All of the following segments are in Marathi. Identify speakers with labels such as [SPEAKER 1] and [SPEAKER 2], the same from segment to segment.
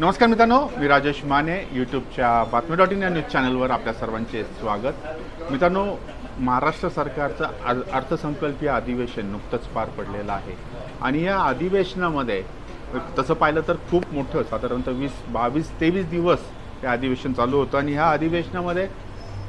[SPEAKER 1] नमस्कार मित्रांनो मी राजेश माने यूट्यूबच्या बातमी डॉट इन या न्यूज चॅनलवर आपल्या सर्वांचे स्वागत. मित्रांनो महाराष्ट्र सरकारचं अर्थसंकल्पीय अधिवेशन नुकतंच पार पडलेलं आहे. आणि या अधिवेशनामध्ये तसं पाहिलं तर खूप मोठं साधारणतः वीस बावीस तेवीस दिवस हे अधिवेशन चालू होतं. आणि ह्या अधिवेशनामध्ये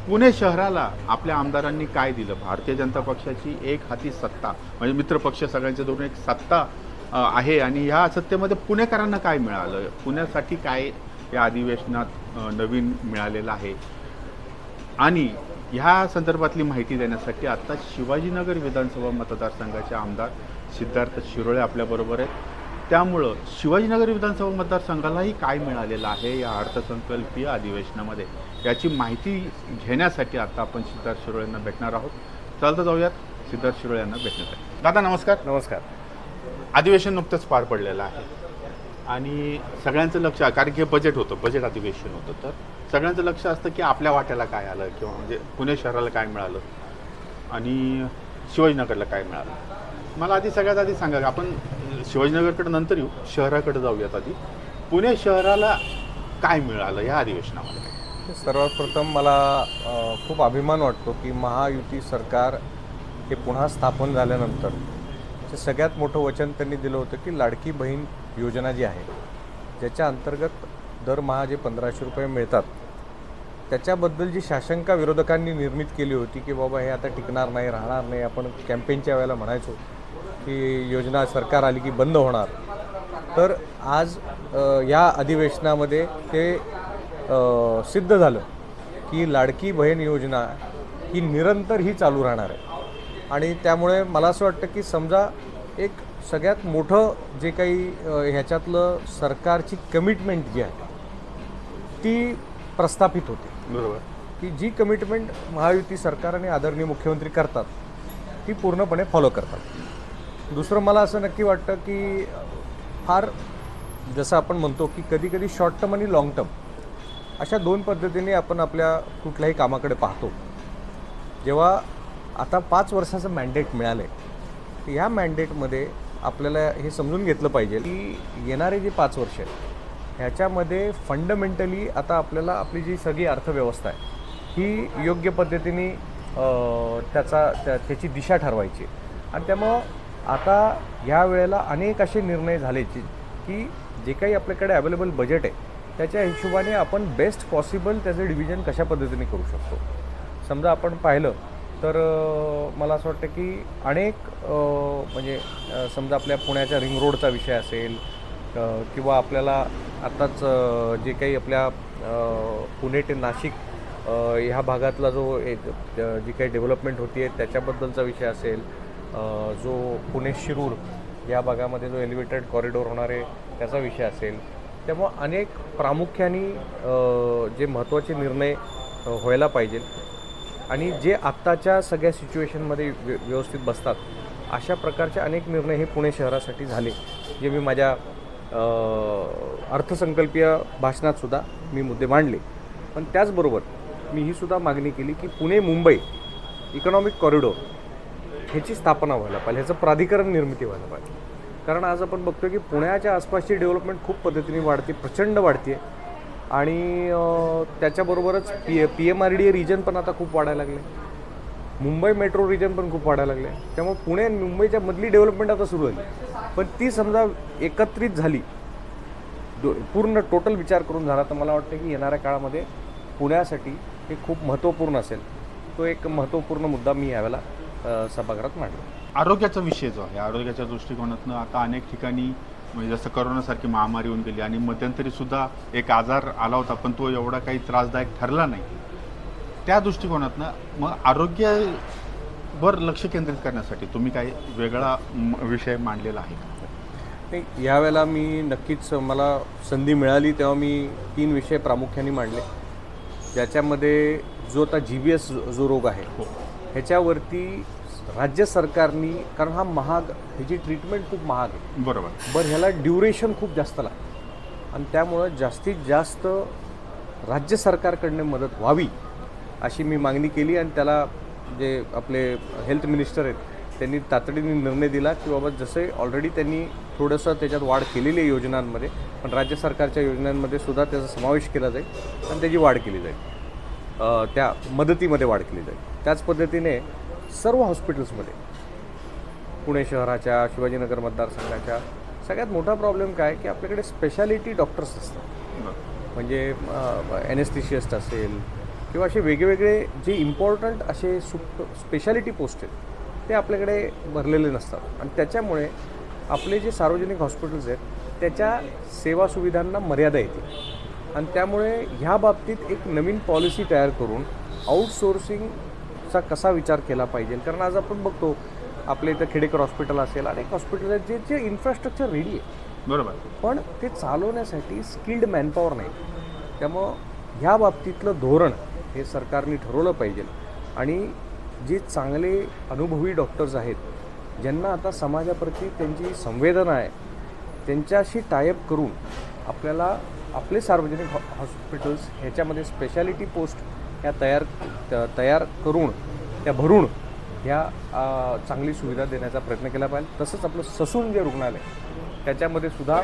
[SPEAKER 1] पुणे शहराला आपल्या आमदारांनी काय दिलं? भारतीय जनता पक्षाची एक हाती सत्ता म्हणजे मित्रपक्ष सगळ्यांचे धरून एक सत्ता आहे आणि ह्या सत्तेमध्ये पुणेकरांना काय मिळालं? पुण्यासाठी काय या अधिवेशनात नवीन मिळालेलं आहे? आणि ह्या संदर्भातली माहिती देण्यासाठी आता शिवाजीनगर विधानसभा मतदारसंघाचे आमदार सिद्धार्थ शिरोळे आपल्याबरोबर आहेत. त्यामुळं शिवाजीनगर विधानसभा मतदारसंघालाही काय मिळालेलं आहे या अर्थसंकल्पीय अधिवेशनामध्ये? याची माहिती घेण्यासाठी आता आपण सिद्धार्थ शिरोळे यांना भेटणार आहोत. चालतं जाऊयात. सिद्धार्थ शिरोळे यांना भेटण्यासाठी. दादा नमस्कार.
[SPEAKER 2] नमस्कार.
[SPEAKER 1] अधिवेशन नुकतंच पार पडलेलं आहे. आणि सगळ्यांचं लक्ष कारण की हे बजेट होतं बजेट अधिवेशन होतं. तर सगळ्यांचं लक्ष असतं की आपल्या वाट्याला काय आलं किंवा म्हणजे पुणे शहराला काय मिळालं आणि शिवाजीनगरला काय मिळालं. मला आधी सगळ्यात आधी सांगा आपण शिवाजीनगरकडे नंतर येऊ शहराकडे जाऊयात आधी. पुणे शहराला काय मिळालं या अधिवेशनामध्ये?
[SPEAKER 2] सर्वात प्रथम मला खूप अभिमान वाटतो की महायुती सरकार हे पुन्हा स्थापन झाल्यानंतर सगळ्यात मोठं वचन त्यांनी दिलं होतं की लाडकी बहीण योजना जी आहे ज्याच्या अंतर्गत दरमहा जे पंधराशे रुपये मिळतात त्याच्याबद्दल जी शाशंका विरोधकांनी निर्मित केली होती की बाबा हे आता टिकणार नाही राहणार नाही आपण कॅम्पेनच्या वेळेला म्हणायचो की योजना सरकार आली की बंद होणार. तर आज या अधिवेशनामध्ये ते सिद्ध झालं की लाडकी बहीण योजना ही निरंतर ही चालू राहणार आहे. आणि त्यामुळे मला असं वाटतं की समजा एक सगळ्यात मोठं जे काही ह्याच्यातलं सरकारची कमिटमेंट जी आहे ती प्रस्थापित होते.
[SPEAKER 1] बरोबर.
[SPEAKER 2] की जी कमिटमेंट महायुती सरकार आणि आदरणीय मुख्यमंत्री करतात ती पूर्णपणे फॉलो करतात. दुसरं मला असं नक्की वाटतं की फार जसं आपण म्हणतो की कधी कधी शॉर्ट टर्म आणि लाँग टर्म अशा दोन पद्धतीने आपण आपल्या कुठल्याही कामाकडे पाहतो. जेव्हा आता पाच वर्षाचं मॅन्डेट मिळालं आहे या मँडेटमध्ये मॅन्डेटमध्ये आपल्याला हे समजून घेतलं पाहिजे की येणारे जे पाच वर्ष आहेत ह्याच्यामध्ये फंडमेंटली आता आपल्याला आपली जी सगळी अर्थव्यवस्था आहे ही योग्य पद्धतीने त्याचा त्या त्याची दिशा ठरवायची आणि त्यामुळं आता ह्या वेळेला अनेक असे निर्णय झाले की जे काही आपल्याकडे अवेलेबल बजेट आहे त्याच्या हिशोबाने आपण बेस्ट पॉसिबल त्याचं डिव्हिजन कशा पद्धतीने करू शकतो. समजा आपण पाहिलं तर मला असं वाटतं की अनेक म्हणजे समजा आपल्या पुण्याच्या रिंग रोडचा विषय असेल किंवा आपल्याला आत्ताच जे काही आपल्या पुणे ते नाशिक ह्या भागातला जो एक जी काही डेव्हलपमेंट होती आहे त्याच्याबद्दलचा विषय असेल जो पुणे शिरूर या भागामध्ये जो एलिव्हेटेड कॉरिडॉर होणार आहे त्याचा विषय असेल त्यामुळं अनेक प्रामुख्याने जे महत्त्वाचे निर्णय व्हायला पाहिजेत. आणि जे आत्ताच्या सगळ्या सिच्युएशनमध्ये व्य व्यवस्थित बसतात अशा प्रकारचे अनेक निर्णय हे पुणे शहरासाठी झाले जे मी माझ्या अर्थसंकल्पीय भाषणातसुद्धा मी मुद्दे मांडले. पण त्याचबरोबर मी ही सुद्धा मागणी केली की पुणे मुंबई इकॉनॉमिक कॉरिडॉर ह्याची स्थापना व्हायला पाहिजे ह्याचं प्राधिकरण निर्मिती व्हायला पाहिजे. कारण आज आपण बघतो की पुण्याच्या आसपासची डेव्हलपमेंट खूप पद्धतीने वाढते प्रचंड वाढते आणि त्याच्याबरोबरच P P M R D A region पण आता खूप वाढायला लागले. मुंबई मेट्रो रिजन पण खूप वाढायला लागले. त्यामुळे पुणे आणि मुंबईच्या मधली डेव्हलपमेंट आता सुरू झाली. पण ती समजा एकत्रित झाली दो पूर्ण टोटल विचार करून झाला तर मला वाटतं की येणाऱ्या काळामध्ये पुण्यासाठी हे खूप महत्त्वपूर्ण असेल. तो एक महत्त्वपूर्ण मुद्दा मी यावेळेला सभागृहात मांडला
[SPEAKER 1] आरोग्याचा विषय जो आहे आरोग्याच्या दृष्टिकोनातून आता अनेक ठिकाणी म्हणजे जसं करोनासारखी महामारी होऊन गेली आणि मध्यंतरी सुद्धा एक आजार आला होता पण तो एवढा काही त्रासदायक ठरला नाही. त्या दृष्टिकोनातनं मग आरोग्यावर लक्ष केंद्रित करण्यासाठी तुम्ही काही वेगळा म- विषय मांडलेला आहे का?
[SPEAKER 2] नाही यावेळेला मी नक्कीच मला संधी मिळाली तेव्हा मी तीन विषय प्रामुख्याने मांडले. ज्याच्यामध्ये जो आता जी बी एस जो रोग आहे ह्याच्यावरती राज्य सरकारनी कारण हा महाग ह्याची ट्रीटमेंट खूप महाग आहे.
[SPEAKER 1] बरोबर.
[SPEAKER 2] बरं ह्याला ड्युरेशन खूप जास्त लागतं. आणि त्यामुळं जास्तीत जास्त राज्य सरकारकडनं मदत व्हावी अशी मी मागणी केली. आणि त्याला जे आपले हेल्थ मिनिस्टर आहेत त्यांनी तातडीने निर्णय दिला की बाबा जसे ऑलरेडी त्यांनी थोडंसं त्याच्यात वाढ केलेली आहे योजनांमध्ये पण राज्य सरकारच्या योजनांमध्ये सुद्धा त्याचा समावेश केला जाईल आणि त्याची वाढ केली जाईल. त्या मदतीमध्ये वाढ केली जाईल. त्याच पद्धतीने सर्व हॉस्पिटल्समध्ये. पुणे शहराच्या शिवाजीनगर मतदारसंघाच्या सगळ्यात मोठा प्रॉब्लेम काय की आपल्याकडे स्पेशालिटी डॉक्टर्स असतात. म्हणजे एनेस्थिशियस्ट असेल किंवा असे वेगवेगळे जे इम्पॉर्टंट असे सुप स्पेशालिटी पोस्ट आहेत ते आपल्याकडे भरलेले नसतात. आणि त्याच्यामुळे आपले जे सार्वजनिक हॉस्पिटल्स आहेत त्याच्या सेवा सुविधांना मर्यादा येते. आणि त्यामुळे ह्या बाबतीत एक नवीन पॉलिसी तयार करून आउटसोर्सिंगचा कसा विचार केला पाहिजे? कारण आज आपण बघतो आपल्या इथं खेडेकर हॉस्पिटल असेल अनेक हॉस्पिटल आहेत जे जे इन्फ्रास्ट्रक्चर रेडी आहे.
[SPEAKER 1] बरोबर.
[SPEAKER 2] पण ते चालवण्यासाठी स्किल्ड मॅनपॉवर नाही. त्यामुळं ह्या बाबतीतलं धोरण हे सरकारने ठरवलं पाहिजे. आणि जे चांगले अनुभवी डॉक्टर्स आहेत ज्यांना आता समाजाप्रती त्यांची संवेदना आहे त्यांच्याशी टायअप करून आपल्याला आपले सार्वजनिक हॉ हॉस्पिटल्स ह्याच्यामध्ये स्पेशालिटी पोस्ट ह्या तयार त- तयार करून त्या भरून ह्या चांगली सुविधा देण्याचा प्रयत्न केला पाहिजे. तसंच आपलं ससून जे रुग्णालय त्याच्यामध्ये सुद्धा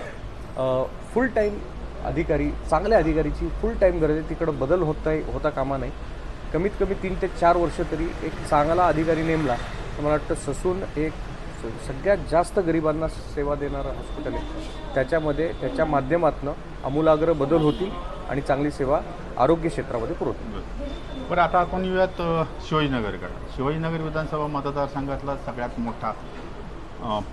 [SPEAKER 2] फुल टाईम अधिकारी चांगल्या अधिकारीची फुल टाईम गरज आहे. तिकडं बदल होता होता कामा नाही कमीत कमी तीन ते चार वर्ष तरी एक चांगला अधिकारी नेमला तर मला वाटतं ससून एक सगळ्यात जास्त गरिबांना सेवा देणारं हॉस्पिटल आहे. त्याच्यामध्ये त्याच्या माध्यमातून आमूलाग्र बदल होतील. आणि चांगली सेवा आरोग्य क्षेत्रामध्ये पुरवतील
[SPEAKER 1] बरं. आता आपण येऊयात शिवाजीनगरकडे. शिवाजीनगर विधानसभा मतदारसंघातला सगळ्यात मोठा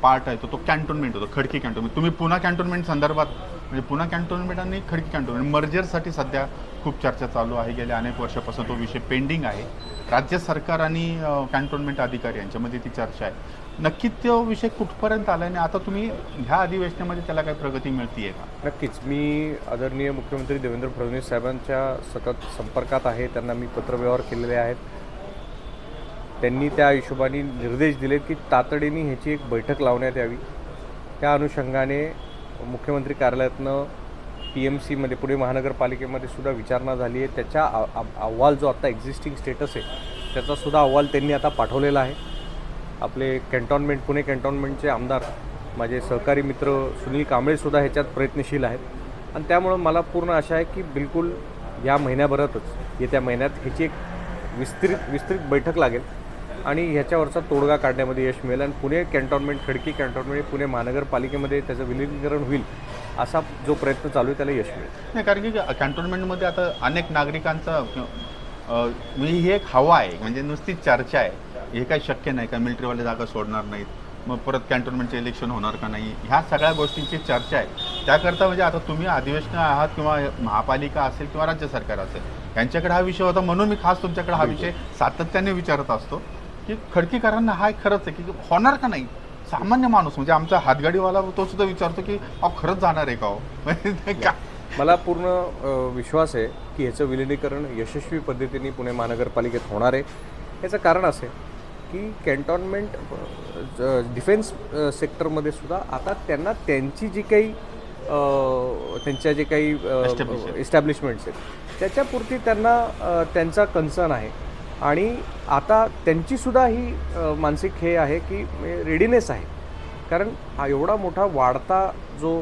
[SPEAKER 1] पार्ट आहे तो तो कॅन्टोनमेंट होतो खडकी कॅन्टोनमेंट तुम्ही पुन्हा कॅन्टोनमेंट संदर्भात म्हणजे पुन्हा कॅन्टोन्मेंट आणि खडकी कॅन्टोनमेंट मर्जरसाठी सध्या खूप चर्चा चालू आहे. गेल्या अनेक वर्षापासून तो विषय पेंडिंग आहे. राज्य सरकार आणि कॅन्टोनमेंट अधिकारी यांच्यामध्ये ती चर्चा आहे. नक्कीच तो विषय कुठपर्यंत आला आणि आता तुम्ही ह्या अधिवेशनामध्ये त्याला काही प्रगती मिळतीये का?
[SPEAKER 2] नक्कीच. मी आदरणीय मुख्यमंत्री देवेंद्र फडणवीस साहेबांच्या सतत संपर्कात आहे. त्यांना मी पत्रव्यवहार केलेले आहेत. त्यांनी त्या हिशोबाने निर्देश दिले की तातडीने ह्याची एक बैठक लावण्यात यावी. त्या अनुषंगाने मुख्यमंत्री कार्यालयातनं पी एम सीमध्ये पुणे महानगरपालिकेमध्ये सुद्धा विचारणा झाली आहे. त्याच्या अहवाल जो आता एक्झिस्टिंग स्टेटस आहे त्याचा सुद्धा अहवाल त्यांनी आता पाठवलेला आहे. आपले कॅन्टॉनमेंट पुणे कॅन्टॉनमेंटचे आमदार माझे सहकारी मित्र सुनील कांबळेसुद्धा ह्याच्यात प्रयत्नशील आहेत. आणि त्यामुळं मला पूर्ण आशा आहे की बिलकुल या महिन्याभरातच येत्या महिन्यात ह्याची एक विस्तृत विस्तृत बैठक लागेल आणि ह्याच्यावरचा तोडगा काढण्यामध्ये यश मिळेल. आणि पुणे कॅन्टॉनमेंट खडकी कॅन्टॉनमेंट पुणे महानगरपालिकेमध्ये त्याचं विलिनीकरण होईल असा जो प्रयत्न चालू आहे त्याला यश मिळेल.
[SPEAKER 1] नाही कारण की कॅन्टॉनमेंटमध्ये आता अनेक नागरिकांचा म्हणजे ही एक हवा आहे म्हणजे नुसती चर्चा आहे. हे काही शक्य नाही का? मिलिटरीवाले जागा सोडणार नाहीत. मग परत कॅन्टोन्मेंटचे इलेक्शन होणार का नाही? ह्या सगळ्या गोष्टींची चर्चा आहे. त्याकरता म्हणजे आता तुम्ही अधिवेशन आहात किंवा महापालिका असेल किंवा राज्य सरकार असेल यांच्याकडे हा विषय होता म्हणून मी खास तुमच्याकडे हा विषय सातत्याने विचारत असतो की खडकीकरांना हा खरंच आहे की होणार का नाही? सामान्य माणूस म्हणजे आमचा हातगाडीवाला तो सुद्धा विचारतो की अहो खरंच जाणार आहे का हो? म्हणजे का?
[SPEAKER 2] मला पूर्ण विश्वास आहे की ह्याचं विलिनीकरण यशस्वी पद्धतीने पुणे महानगरपालिकेत होणार आहे. याचं कारण असं. आहे की कॅन्टॉन्मेंट डिफेन्स सेक्टरमध्ये सुद्धा आता त्यांना त्यांची जी काही त्यांच्या जे काही. इस्टॅब्लिशमेंट्स आहेत त्याच्यापुरती त्यांना त्यांचा कन्सर्न आहे आणि आता त्यांचीसुद्धा ही मानसिक हे आहे की रेडीनेस आहे कारण हा एवढा मोठा वाढता जो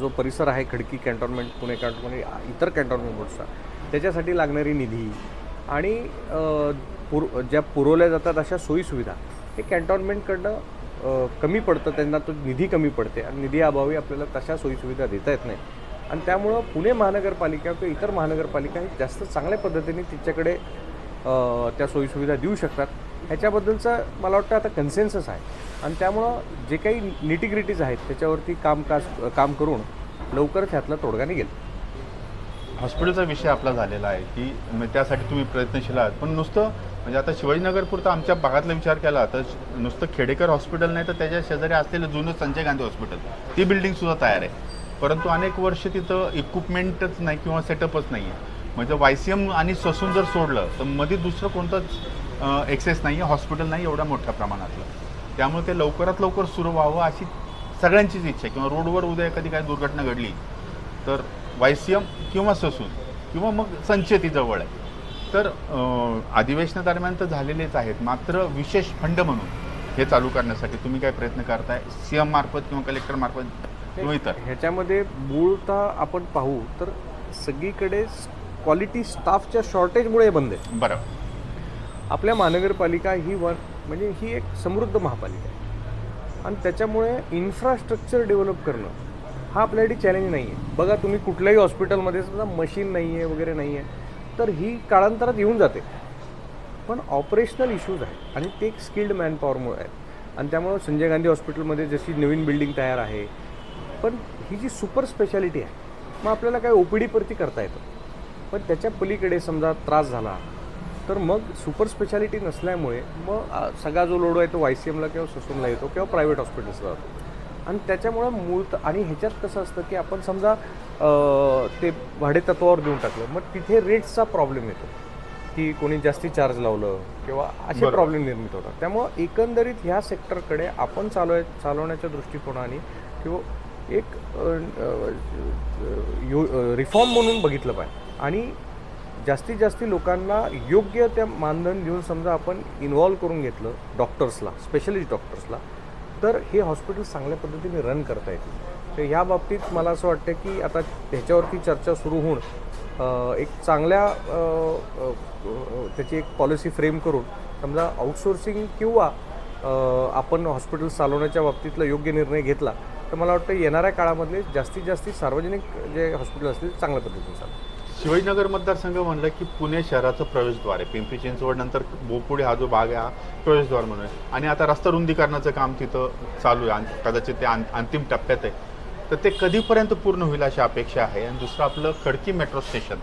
[SPEAKER 2] जो परिसर आहे खडकी कॅन्टॉन्मेंट पुणे कॅन्टॉन्मेंट इतर कॅन्टॉन्मेंट बोर्ड्सचा त्याच्यासाठी लागणारी निधी आणि पुर ज्या पुरवल्या जातात अशा सोयीसुविधा हे कॅन्टॉनमेंटकडनं कमी पडतं त्यांना तो निधी कमी पडते आणि निधी अभावी आपल्याला तशा सोयीसुविधा देता येत नाही आणि त्यामुळं पुणे महानगरपालिका किंवा इतर महानगरपालिका हे जास्त चांगल्या पद्धतीने तिच्याकडे त्या सोयीसुविधा देऊ शकतात. ह्याच्याबद्दलचं मला वाटतं आता कन्सेन्सस आहे. आणि त्यामुळं जे काही निटीग्रिटीज आहेत त्याच्यावरती कामकाज काम करून लवकरच ह्यातला तोडगा निघेल.
[SPEAKER 1] हॉस्पिटलचा विषय आपला झालेला आहे की मग त्यासाठी तुम्ही प्रयत्नशील आहात. पण नुसतं म्हणजे आता शिवाजीनगरपुरतं आमच्या भागातला विचार केला तर नुसतं खेडेकर हॉस्पिटल नाही तर त्याच्या शेजारी असलेलं जुनं संजय गांधी हॉस्पिटल ती बिल्डिंगसुद्धा तयार आहे. परंतु अनेक वर्ष तिथं इक्विपमेंटच नाही किंवा सेटअपच नाही आहे म्हणजे वाय सी एम आणि ससून जर सोडलं तर मध्ये दुसरं कोणतंच एक्सेस नाही आहे हॉस्पिटल नाही एवढ्या मोठ्या प्रमाणातलं. त्यामुळे ते लवकरात लवकर सुरू व्हावं अशी सगळ्यांचीच इच्छा आहे. किंवा रोडवर उद्या एखादी काही दुर्घटना घडली तर वाय सी एम किंवा ससून किंवा मग संचेती जवळ आहे. तर अधिवेशनादरम्यान तर झालेलेच आहेत. मात्र विशेष फंड म्हणून हे चालू करण्यासाठी तुम्ही काय प्रयत्न करताय? सी एम मार्फत किंवा कलेक्टर मार्फत? किंवा इतर
[SPEAKER 2] ह्याच्यामध्ये मूळतः आपण पाहू तर सगळीकडे क्वालिटी स्टाफच्या शॉर्टेजमुळे हे बंद आहे.
[SPEAKER 1] बरं.
[SPEAKER 2] आपल्या महानगरपालिका ही वन म्हणजे ही एक समृद्ध महापालिका आहे. आणि त्याच्यामुळे इन्फ्रास्ट्रक्चर डेव्हलप करणं हा आपल्यासाठी चॅलेंज नाही आहे बघा तुम्ही कुठल्याही हॉस्पिटलमध्ये समजा मशीन नाही आहे वगैरे नाही आहे तर ही काळांतरात येऊन जाते. पण ऑपरेशनल इश्यूज आहेत आणि ते एक स्किल्ड मॅनपॉवरमुळे आहेत. आणि त्यामुळं संजय गांधी हॉस्पिटलमध्ये जशी नवीन बिल्डिंग तयार आहे पण ही जी सुपर स्पेशालिटी आहे मग आपल्याला काय ओ पी डीवरती करता येतं? पण त्याच्या पलीकडे समजा त्रास झाला तर मग सुपर स्पेशालिटी नसल्यामुळे मग सगळा जो लोडो आहे तो वाय सी एमला किंवा ससूनला येतो किंवा प्रायव्हेट हॉस्पिटल्सला जातो. आणि त्याच्यामुळं मूळ आणि ह्याच्यात कसं असतं की आपण समजा ते भाडेतत्वावर देऊन टाकलं मग तिथे रेट्सचा प्रॉब्लेम येतो. की कोणी जास्ती चार्ज लावलं किंवा असे. प्रॉब्लेम निर्मित होतात. त्यामुळं एकंदरीत ह्या सेक्टरकडे आपण चालव चालवण्याच्या दृष्टिकोनाने किंवा एक रिफॉर्म म्हणून बघितलं पाहिजे. आणि जास्तीत जास्त लोकांना योग्य त्या मानधन देऊन समजा आपण इन्व्हॉल्व करून घेतलं डॉक्टर्सला स्पेशलिस्ट डॉक्टर्सला तर हे हॉस्पिटल चांगल्या पद्धतीने रन करता येतील. तर ह्या बाबतीत मला असं वाटतं की आता ह्याच्यावरती चर्चा सुरू होऊन एक चांगल्या त्याची एक पॉलिसी फ्रेम करून समजा आउटसोर्सिंग किंवा आपण हॉस्पिटल चालवण्याच्या बाबतीतला योग्य निर्णय घेतला तर मला वाटतं येणाऱ्या काळामधले जास्तीत जास्त सार्वजनिक जे हॉस्पिटल असतील चांगल्या पद्धतीने चालतील.
[SPEAKER 1] शिवाजीनगर मतदारसंघ म्हणलं की पुणे शहराचं प्रवेशद्वार आहे. पिंपरी चिंचवड नंतर बोपुडे हा जो भाग आहे हा प्रवेशद्वार म्हणून आहे. आणि आता रस्ता रुंदीकरणाचं काम तिथं चालू आहे. आणि कदाचित ते अंतिम टप्प्यात आहे. तर ते कधीपर्यंत पूर्ण होईल अशी अपेक्षा आहे. आणि दुसरं आपलं खडकी मेट्रो स्टेशन.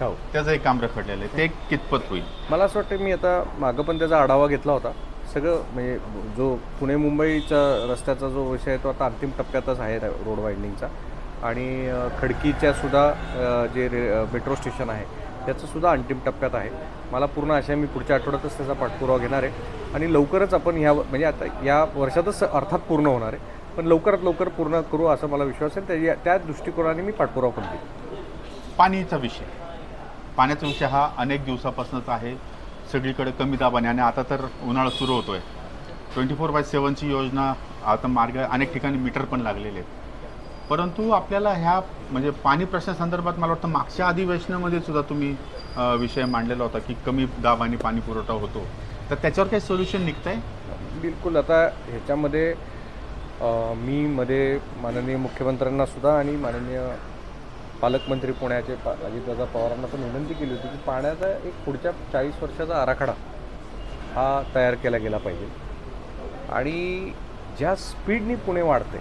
[SPEAKER 2] हो.
[SPEAKER 1] त्याचं एक काम रखडलेलं आहे. ते कितपत होईल?
[SPEAKER 2] मला असं वाटतं मी आता मागं पण त्याचा आढावा घेतला होता. सगळं म्हणजे जो पुणे मुंबईचा रस्त्याचा जो विषय आहे तो आता अंतिम टप्प्यातच आहे रोड वाइंडिंगचा आणि खडकीच्यासुद्धा खडकीच्या सुद्धा जे रे मेट्रो स्टेशन आहे त्याचंसुद्धा अंतिम टप्प्यात आहे. मला पूर्ण आशा मी पुढच्या आठवड्यातच त्याचा पाठपुरावा घेणार आहे. आणि लवकरच आपण ह्या म्हणजे आता या वर्षातच अर्थात पूर्ण होणार आहे. पण लवकरात लवकर पूर्ण करू असा मला विश्वास आहे. त्या त्या दृष्टिकोनाने मी पाठपुरावा करतो.
[SPEAKER 1] पाणीचा विषय. पाण्याचा विषय हा अनेक दिवसापासूनच आहे. सगळीकडे कमी दाबाने आणि आता तर उन्हाळा सुरू होतोय. ट्वेंटी फोर बाय सेवनची योजना आता मार्ग अनेक ठिकाणी मीटर पण लागलेले आहेत. परंतु आपल्याला ह्या म्हणजे पाणी प्रश्नासंदर्भात मला वाटतं मागच्या अधिवेशनामध्ये सुद्धा तुम्ही विषय मांडलेला होता की कमी दाबाने पाणी पुरवठा होतो. तर त्याच्यावर काही सोल्युशन निघतंय?
[SPEAKER 2] बिलकुल. आता ह्याच्यामध्ये मी मध्ये माननीय मुख्यमंत्र्यांना सुद्धा आणि माननीय पालकमंत्री पुण्याचे पा अजितदादा पवारांना पण विनंती केली होती की पाण्याचा एक पुढच्या चाळीस वर्षाचा आराखडा हा तयार केला गेला पाहिजे. आणि ज्या स्पीडनी पुणे वाढते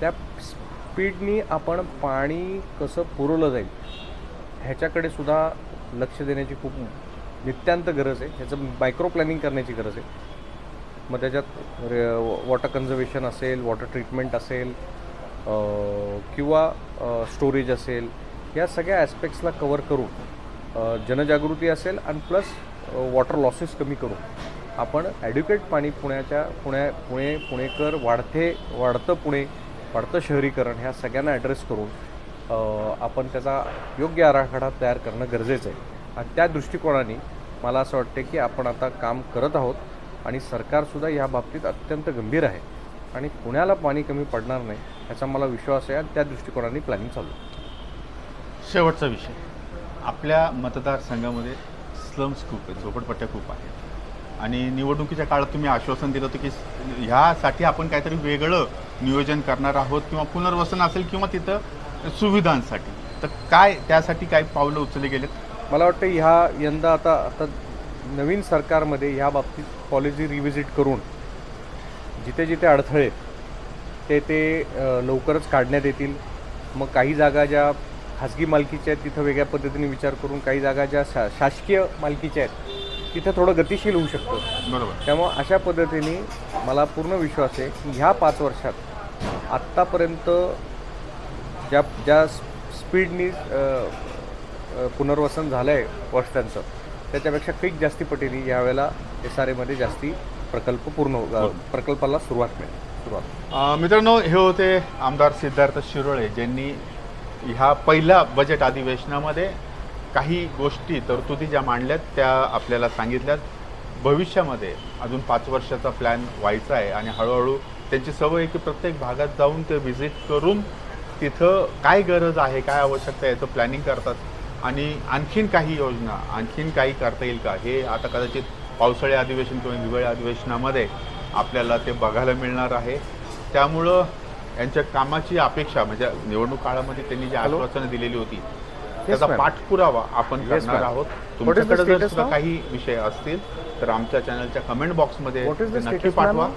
[SPEAKER 2] त्या स्पीडनी आपण पाणी कसं पुरवलं जाईल ह्याच्याकडे सुद्धा लक्ष देण्याची खूप नित्यांत गरज आहे. ह्याचं मायक्रो प्लॅनिंग करण्याची गरज आहे. मग त्याच्यात वॉटर कन्झर्वेशन असेल वॉटर ट्रीटमेंट असेल किंवा स्टोरेज असेल या सगळ्या ॲस्पेक्ट्सला कवर करून जनजागृती असेल आणि प्लस वॉटर लॉसेस कमी करून आपण ॲड्युकेट पाणी पुण्याच्या पुण्या पुणे पुणेकर वाढते वाढतं पुणे वाढतं शहरीकरण ह्या सगळ्यांना ॲड्रेस करून आपण त्याचा योग्य आराखडा तयार करणं गरजेचं आहे. आणि त्या दृष्टिकोनाने मला असं वाटतं की आपण आता काम करत आहोत आणि सरकारसुद्धा या बाबतीत अत्यंत गंभीर आहे. आणि पुण्याला पाणी कमी पडणार नाही ह्याचा मला विश्वास आहे आणि त्या दृष्टिकोनाने प्लॅनिंग चालू आहे.
[SPEAKER 1] शेवटचा विषय. आपल्या मतदारसंघामध्ये स्लम्स खूप आहेत झोपडपट्ट्या खूप आहेत. आणि निवडणुकीच्या काळात तुम्ही आश्वासन दिलं होतं की ह्यासाठी आपण काहीतरी वेगळं नियोजन करणार आहोत किंवा पुनर्वसन असेल किंवा तिथं सुविधांसाठी. तर काय त्यासाठी काय पावलं उचलली गेलेत?
[SPEAKER 2] मला वाटतं ह्या यंदा आता आता नवीन सरकारमध्ये ह्या बाबतीत पॉलिसी रिव्हिजिट करून जिथे जिथे अडथळे आहेत, ते ते लवकरच काढण्यात येतील. मग काही जागा ज्या खाजगी मालकीच्या आहेत तिथं वेगळ्या पद्धतीने विचार करून काही जागा ज्या शा शासकीय मालकीच्या आहेत तिथं थोडं गतिशील होऊ शकतं.
[SPEAKER 1] बरोबर.
[SPEAKER 2] त्यामुळं अशा पद्धतीने मला पूर्ण विश्वास आहे की ह्या पाच वर्षात आत्तापर्यंत ज्या ज्या स्पीडनी पुनर्वसन झालं आहे वस्त्यांचं त्याच्यापेक्षा कैक जास्ती पटीने यावेळेला एस आर एमध्ये जास्ती प्रकल्प पूर्ण अ, प्रकल्पाला सुरुवात मिळेल. सुरुवात.
[SPEAKER 1] मित्रांनो हे होते आमदार सिद्धार्थ शिरोळे ज्यांनी ह्या पहिल्या बजेट अधिवेशनामध्ये काही गोष्टी तरतुदी ज्या मांडल्यात त्या आपल्याला सांगितल्यात. भविष्यामध्ये अजून पाच वर्षाचा प्लॅन व्हायचा आहे आणि हळूहळू त्यांची सवय आहे की प्रत्येक भागात जाऊन ते व्हिजिट करून तिथं काय गरज आहे काय आवश्यकता आहे याचं प्लॅनिंग करतात. आणि आणखीन काही योजना आणखीन काही करता येईल का? हे आता कदाचित पावसाळी अधिवेशन किंवा हिवाळी अधिवेशनामध्ये आपल्याला ते बघायला मिळणार आहे. त्यामुळं यांच्या कामाची अपेक्षा म्हणजे निवडणूक काळामध्ये त्यांनी जी? आश्वासनं दिलेली होती त्याचा. पाठपुरावा आपण करणार. आहोत तुमच्याकडे जर सुद्धा? काही विषय असतील तर आमच्या चॅनलच्या कमेंट बॉक्समध्ये नक्की? पाठवा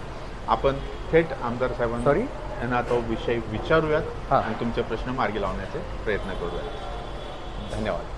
[SPEAKER 1] आपण थेट आमदार साहेबांना? यांना तो विषय विचारूयात. आणि तुमचे प्रश्न मार्गी लावण्याचे प्रयत्न करूयात धन्यवाद